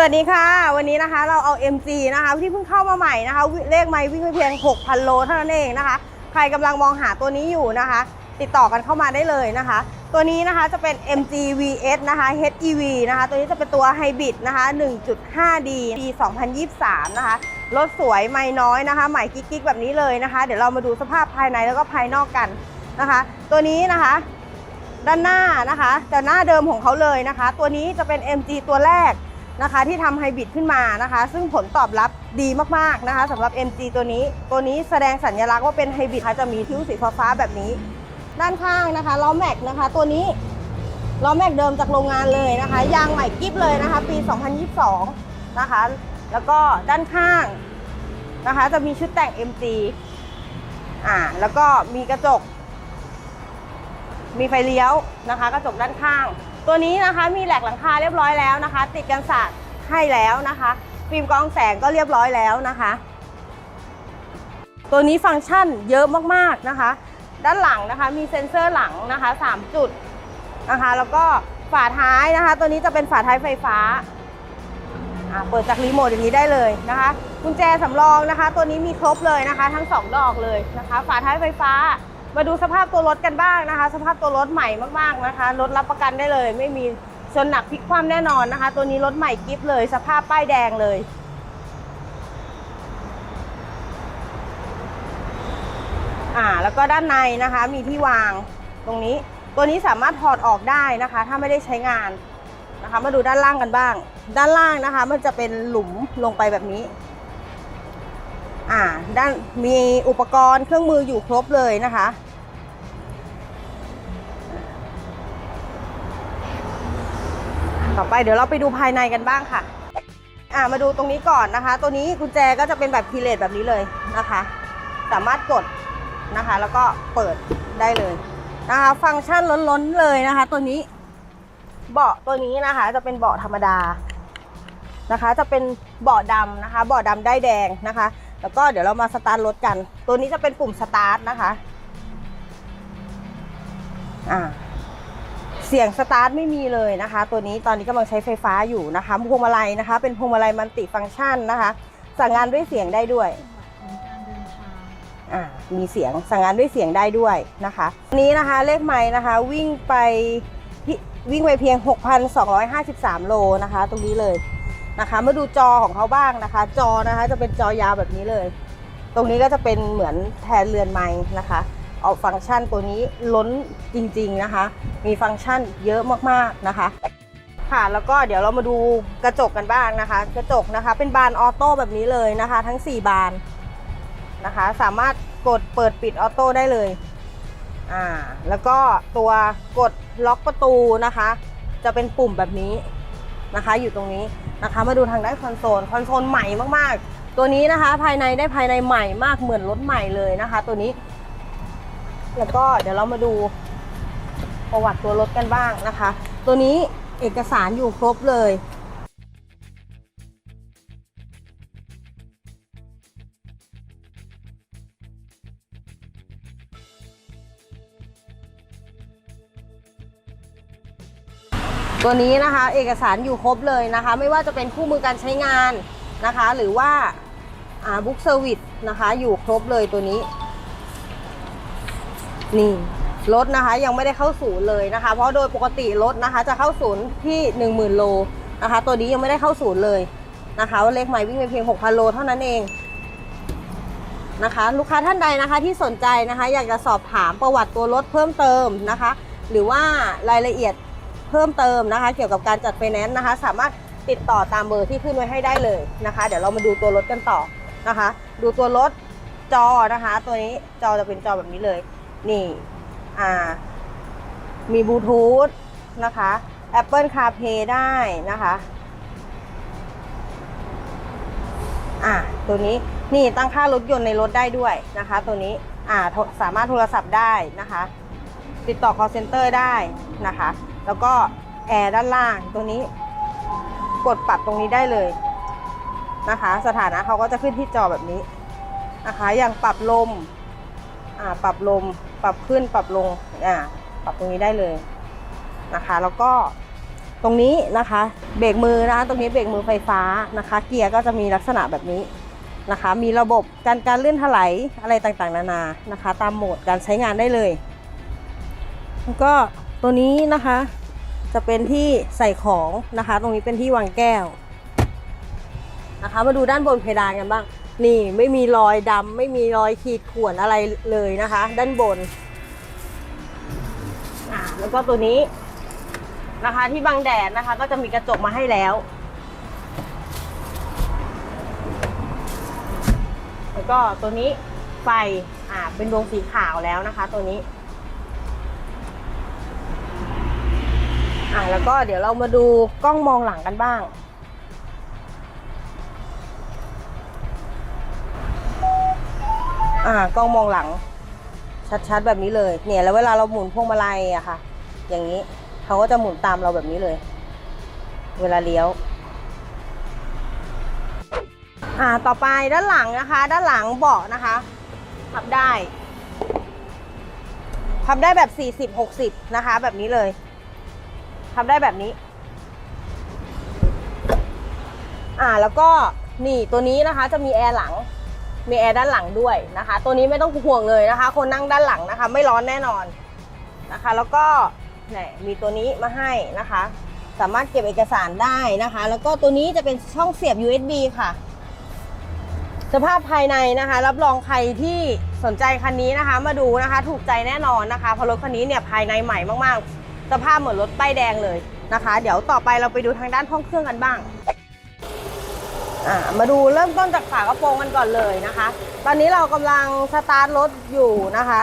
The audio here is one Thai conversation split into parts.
สวัสดีค่ะ วันนี้นะคะเราเอา MG นะคะที่เพิ่งเข้ามาใหม่นะคะวิเลขไมล์วิ่งไปเพียง 6,000 โลเท่านั้นเองนะคะ ใครกำลังมองหาตัวนี้อยู่นะคะ ติดต่อกันเข้ามาได้เลยนะคะ ตัวนี้นะคะจะเป็น MG VS นะคะ HEV นะคะ ตัวนี้จะเป็นตัวไฮบริดนะคะ 1.5D ปี 2023 นะคะรถสวยไม่น้อยนะคะใหม่กิ๊กๆแบบนี้เลยนะคะ เดี๋ยวเรามาดูสภาพภายในแล้วก็ภายนอกกันนะคะ ตัวนี้นะคะด้านหน้านะคะแต่หน้าเดิมของเขาเลยนะคะ ตัวนี้จะเป็น MG ตัวแรก นะคะที่ทำไฮบริดขึ้นมานะคะ ซึ่งผลตอบรับดีมากๆนะคะสำหรับ MG ตัวนี้ ตัวนี้แสดงสัญลักษณ์ว่าเป็นไฮบริดค่ะจะมีทิวสีฟ้าแบบนี้ ด้านข้างนะคะล้อแม็กนะคะ ตัวนี้ล้อแม็กเดิมจากโรงงานเลยนะคะ ยางใหม่กิ๊บเลยนะคะ ปี 2022 นะคะ แล้วก็ด้านข้างนะคะ จะมีชุดแต่ง MG อ่าแล้วก็มีกระจก มีไฟเลี้ยวนะคะ กระจกด้านข้าง ตัวนี้นะคะมีแหลกหลังคาเรียบร้อยแล้วนะคะ ติดกันสาดให้แล้วนะคะ ฟิล์มกรองแสงก็เรียบร้อยแล้วนะคะ ตัวนี้ฟังก์ชันเยอะมากๆนะคะ ด้านหลังนะคะมีเซ็นเซอร์หลังนะคะ 3 จุดนะคะ แล้วก็ฝาท้ายนะคะ ตัวนี้จะเป็นฝาท้ายไฟฟ้าอ่าเปิดจากรีโมทอย่างนี้ได้เลยนะคะกุญแจสำรองนะคะ ตัวนี้มีครบเลยนะคะ ทั้งสองดอกเลยนะคะ ฝาท้ายไฟฟ้า มาดูสภาพตัวรถกันบ้างนะคะ สภาพตัวรถใหม่มากๆนะคะ รถรับประกันได้เลย ไม่มีชนหนักพลิกคว่ำแน่นอนนะคะ ตัวนี้รถใหม่กิฟเลย สภาพป้ายแดงเลยอ่าแล้วก็ด้านในนะคะมีที่วางตรงนี้ ตัวนี้สามารถถอดออกได้นะคะ ถ้าไม่ได้ใช้งานนะคะ มาดูด้านล่างกันบ้าง ด้านล่างนะคะ มันจะเป็นหลุมลงไปแบบนี้อ่าด้านมีอุปกรณ์เครื่องมืออยู่ครบเลยนะคะ ต่อไปเดี๋ยวเราไปดูภายในกันบ้างค่ะอ่ามาดูตรงนี้ก่อนนะคะ ตัวนี้กุญแจก็จะเป็นแบบคีเลสแบบนี้เลยนะคะ สามารถกดนะคะ แล้วก็เปิดได้เลยนะคะ ฟังก์ชันล้นๆเลยนะคะ ตัวนี้เบาะตัวนี้นะคะ จะเป็นเบาะธรรมดานะคะ จะเป็นเบาะดำนะคะ เบาะดำได้แดงนะคะ แล้วก็เดี๋ยวเรามาสตาร์ทรถกัน ตัวนี้จะเป็นปุ่มสตาร์ทนะคะอ่า เสียงสตาร์ทไม่มีเลยนะคะ ตัวนี้ตอนนี้กำลังใช้ไฟฟ้าอยู่นะคะพวงมาลัยนะคะ เป็นพวงมาลัยมัลติฟังก์ชันนะคะ สั่งงานด้วยเสียงได้ด้วยอ่ามีเสียงสั่งงานด้วยเสียงได้ด้วยนะคะนี้นะคะเลขไม้นะคะ วิ่งไปวิ่งไปเพียง 6,253 โลนะคะ ตรงนี้เลยนะคะ มาดูจอของเขาบ้างนะคะ จอนะคะจะเป็นจอยาวแบบนี้เลย ตรงนี้ก็จะเป็นเหมือนแทนเรือนไม้นะคะ เอาฟังก์ชันตัวนี้ล้นจริงๆนะคะ มีฟังก์ชันเยอะมากๆนะคะ ค่ะแล้วก็เดี๋ยวเรามาดูกระจกกันบ้างนะคะ กระจกนะคะเป็นบานออโต้แบบนี้เลยนะคะ ทั้ง 4 บานนะคะ สามารถกดเปิดปิดออโต้ได้เลยอ่าแล้วก็ตัวกดล็อกประตูนะคะ จะเป็นปุ่มแบบนี้นะคะ อยู่ตรงนี้นะคะ มาดูทางด้านคอนโซลคอนโซลใหม่มากๆ ตัวนี้นะคะภายในได้ภายในใหม่มากเหมือนรถใหม่เลยนะคะ ตัวนี้ แล้วก็เดี๋ยวเรามาดูประวัติตัวรถกันบ้างนะคะ ตัวนี้เอกสารอยู่ครบเลยตัวนี้นะคะเอกสารอยู่ครบเลยนะคะ ไม่ว่าจะเป็นคู่มือการใช้งานนะคะ หรือว่าบุ๊กเซอร์วิสนะคะ อยู่ครบเลยตัวนี้ นี่รถนะคะยังไม่ได้เข้าศูนย์เลยนะคะ เพราะโดยปกติรถนะคะ จะเข้าศูนย์ที่ 10,000 โลนะคะ ตัวนี้ยังไม่ได้เข้าศูนย์เลยนะคะเลขใหม่วิ่งไปเพียง 6,000 โลเท่านั้นเองนะคะ ลูกค้าท่านใดนะคะที่สนใจนะคะ อยากจะสอบถามประวัติตัวรถเพิ่มเติมนะคะ หรือว่ารายละเอียดเพิ่มเติมนะคะ เกี่ยวกับการจัดไฟแนนซ์นะคะ สามารถติดต่อตามเบอร์ที่ขึ้นไว้ให้ได้เลยนะคะ เดี๋ยวเรามาดูตัวรถกันต่อนะคะ ดูตัวรถจอนะคะ ตัวนี้จอจะเป็นจอแบบนี้เลย นี่อ่ามีบลูทูธนะคะ Apple CarPlay ได้นะคะอ่าตัวนี้นี่ตั้งค่ารถยนต์ในรถได้ด้วยนะคะ ตัวนี้อ่าสามารถโทรศัพท์ได้นะคะ ติดต่อ call center ได้นะคะ แล้วก็แอร์ด้านล่างตัวนี้ กดปรับตรงนี้ได้เลยนะคะ สถานะเขาก็จะขึ้นที่จอแบบนี้นะคะ อย่างปรับลม ปรับลมปรับขึ้นปรับลงอ่าปรับตรงนี้ได้เลยนะคะ แล้วก็ตรงนี้นะคะเบรกมือนะคะตรงนี้เบรกมือไฟฟ้านะคะ เกียร์ก็จะมีลักษณะแบบนี้นะคะ มีระบบการการเลื่อนถลายอะไรต่างๆ นานานะคะ ตามโหมดการใช้งานได้เลยแล้วก็ตัวนี้นะคะ จะเป็นที่ใส่ของนะคะ ตรงนี้เป็นที่วางแก้วนะคะ มาดูด้านบนเพดานกันบ้าง นี่ไม่มีรอยดำไม่มีรอยขีดข่วนอะไรเลยนะคะ ด้านบนอ่าแล้วก็ตัวนี้นะคะที่บังแดดนะคะ ก็จะมีกระจกมาให้แล้วแล้วก็ตัวนี้ไฟอ่าเป็นดวงสีขาวแล้วนะคะ ตัวนี้อะแล้วก็เดี๋ยวเรามาดูกล้องมองหลังกันบ้าง อ่ากล้องมองหลัง ชัดๆแบบนี้เลย เนี่ย แล้วเวลาเราหมุนพวงมาลัยอะค่ะ อย่างนี้เขาก็จะหมุนตามเราแบบนี้เลย เวลาเลี้ยวอ่าต่อไปด้านหลังนะคะ ด้านหลังเบาะนะคะพับได้พับได้แบบ 40 60 นะคะ แบบนี้เลยทำได้แบบนี้ อ่าแล้วก็นี่ตัวนี้นะคะจะมีแอร์หลัง มีแอร์ด้านหลังด้วยนะคะ ตัวนี้ไม่ต้องห่วงเลยนะคะ คนนั่งด้านหลังนะคะ ไม่ร้อนแน่นอนนะคะ แล้วก็เนี่ยมีตัวนี้มาให้นะคะ สามารถเก็บเอกสารได้นะคะ แล้วก็ตัวนี้จะเป็นช่องเสียบ USB ค่ะ สภาพภายในนะคะ รับรองใครที่สนใจคันนี้นะคะ มาดูนะคะ ถูกใจแน่นอนนะคะเพราะรถคันนี้เนี่ยภายในใหม่มากๆ สภาพเหมือนรถป้ายแดงเลยนะคะ เดี๋ยวต่อไปเราไปดูทางด้านห้องเครื่องกันบ้าง อ่ามาดูเริ่มต้นจากฝากระโปรงกันก่อนเลยนะคะ ตอนนี้เรากำลังสตาร์ทรถอยู่นะคะ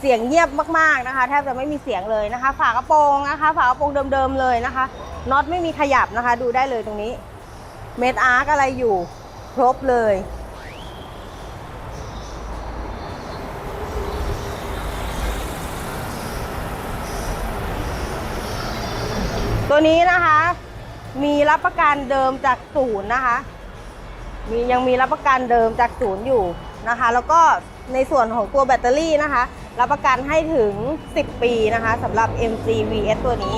เสียงเงียบมากๆนะคะ แทบจะไม่มีเสียงเลยนะคะ ฝากระโปรงนะคะ ฝากระโปรงเดิมๆเลยนะคะน็อตไม่มีขยับนะคะ ดูได้เลยตรงนี้ เมดอาร์กอะไรอยู่ครบเลยตัวนี้นะคะ มีรับประกันเดิมจากศูนย์นะคะ มียังมีรับประกันเดิมจากศูนย์อยู่นะคะ แล้วก็ในส่วนของตัวแบตเตอรี่นะคะ รับประกันให้ถึง 10 ปีนะคะสำหรับ MG VS ตัวนี้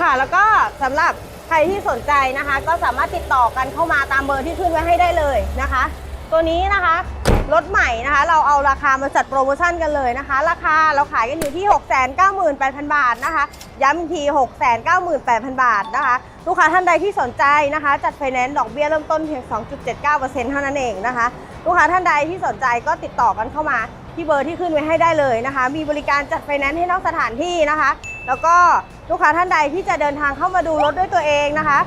ค่ะแล้วก็สำหรับใครที่สนใจนะคะ ก็สามารถติดต่อกันเข้ามาตามเบอร์ที่ขึ้นไว้ให้ได้เลยนะคะ ตัวนี้นะคะ รถใหม่นะคะ เราเอาราคามาจัดโปรโมชั่นกันเลยนะคะ ราคาเราขายกันอยู่ที่ 698,000 บาทนะคะ ย้ำอีกที 698,000 บาทนะคะ ลูกค้าท่านใดที่สนใจนะคะ จัดไฟแนนซ์ดอกเบี้ยเริ่มต้นเพียง 2.79%เท่านั้นเองนะคะ ลูกค้าท่านใดที่สนใจก็ติดต่อกันเข้ามาที่เบอร์ที่ขึ้นไว้ให้ได้เลยนะคะ มีบริการจัดไฟแนนซ์ให้นอกสถานที่นะคะ แล้วก็ลูกค้าท่านใดที่จะเดินทางเข้ามาดูรถด้วยตัวเองนะคะ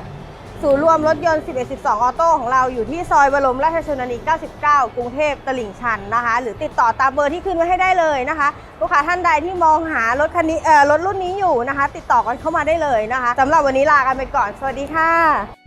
ศูนย์รวมรถยนต์ 11 12 ออโต้ของเราอยู่ที่ซอยบรมราชชนนี 99 กรุงเทพตลิ่งชันนะคะ หรือติดต่อตามเบอร์ที่ขึ้นไว้ให้ได้เลยนะคะ ลูกค้าท่านใดที่มองหารถคันนี้เอ่อรถรุ่นนี้อยู่นะคะ ติดต่อกันเข้ามาได้เลยนะคะสำหรับวันนี้ลากันไปก่อน สวัสดีค่ะ